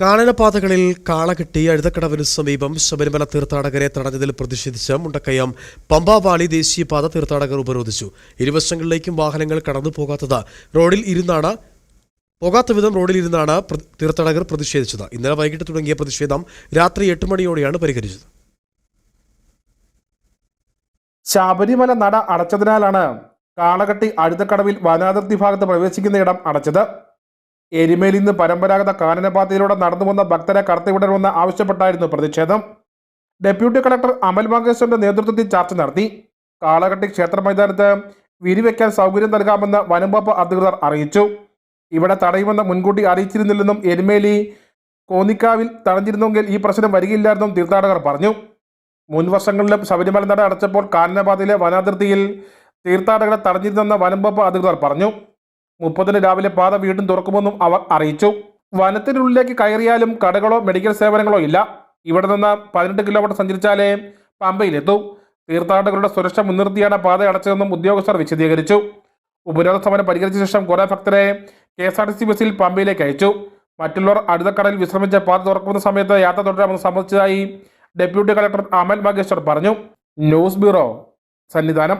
കാനനപാതകളിൽ കാളകെട്ടി അഴുതക്കടവിന് സമീപം ശബരിമല തീർത്ഥാടകരെ തടഞ്ഞതിൽ പ്രതിഷേധിച്ച് മുണ്ടക്കയം പമ്പാവാലി ദേശീയപാത തീർത്ഥാടകർ ഉപരോധിച്ചു. ഇരുവശങ്ങളിലേക്കും വാഹനങ്ങൾ കടന്നു പോകാത്തത് റോഡിൽ ഇരുന്നാണ് പോകാത്ത വിധം റോഡിൽ ഇരുന്നാണ് തീർത്ഥാടകർ പ്രതിഷേധിച്ചത്. ഇന്നലെ വൈകിട്ട് തുടങ്ങിയ പ്രതിഷേധം രാത്രി എട്ട് മണിയോടെയാണ് പരിഹരിച്ചത്. ശബരിമല നട അടച്ചതിനാലാണ് കാളകട്ടി അഴുതക്കടവിൽ വനാതിർത്തി ഭാഗത്ത് പ്രവേശിക്കുന്ന ഇടം അടച്ചത്. എരുമേലിൽ നിന്ന് പരമ്പരാഗത കാനനപാതയിലൂടെ നടന്നു വന്ന ഭക്തരെ കടത്തിവിടണമെന്ന് ആവശ്യപ്പെട്ടായിരുന്നു പ്രതിഷേധം. ഡെപ്യൂട്ടി കളക്ടർ അമൽ മഹേശ്വറിന്റെ നേതൃത്വത്തിൽ ചർച്ച നടത്തി. കാളകട്ടി ക്ഷേത്ര മൈതാനത്ത് വിരിവെക്കാൻ സൗകര്യം നൽകാമെന്ന് വനംവകുപ്പ് അധികൃതർ അറിയിച്ചു. ഇവിടെ തടയുമെന്ന് മുൻകൂട്ടി അറിയിച്ചിരുന്നില്ലെന്നും എരുമേലി കോന്നിക്കാവിൽ തടഞ്ഞിരുന്നെങ്കിൽ ഈ പ്രശ്നം വരികയില്ലായിരുന്നും തീർത്ഥാടകർ പറഞ്ഞു. മുൻ വർഷങ്ങളിലും ശബരിമല നട അടച്ചപ്പോൾ കാനനപാതയിലെ വനാതിർത്തിയിൽ തീർത്ഥാടകരെ തടഞ്ഞിരുന്നെന്ന് വനംവകുപ്പ് അധികൃതർ പറഞ്ഞു. മുപ്പതിന് രാവിലെ പാത വീണ്ടും തുറക്കുമെന്നും അവർ അറിയിച്ചു. വനത്തിനുള്ളിലേക്ക് കയറിയാലും കടകളോ മെഡിക്കൽ സേവനങ്ങളോ ഇല്ല. ഇവിടെ നിന്ന് പതിനെട്ട് കിലോമീറ്റർ സഞ്ചരിച്ചാലേ പമ്പയിലെത്തും. തീർത്ഥാടകരുടെ സുരക്ഷ മുൻനിർത്തിയാണ് പാത അടച്ചതെന്നും ഉദ്യോഗസ്ഥർ വിശദീകരിച്ചു. ഉപരോധ സമരം പരിഹരിച്ച ശേഷം കുറെ ഭക്തരെ K S R T C ബസ്സിൽ പമ്പയിലേക്ക് അയച്ചു. മറ്റുള്ളവർ അടുത്തക്കടയിൽ വിശ്രമിച്ച പാത തുറക്കുന്ന സമയത്ത് യാത്ര തുടരാമെന്ന് സമ്മതിച്ചതായി ഡെപ്യൂട്ടി കളക്ടർ അമൽ മഹേശ്വർ പറഞ്ഞു. News bureau Sannidhanam.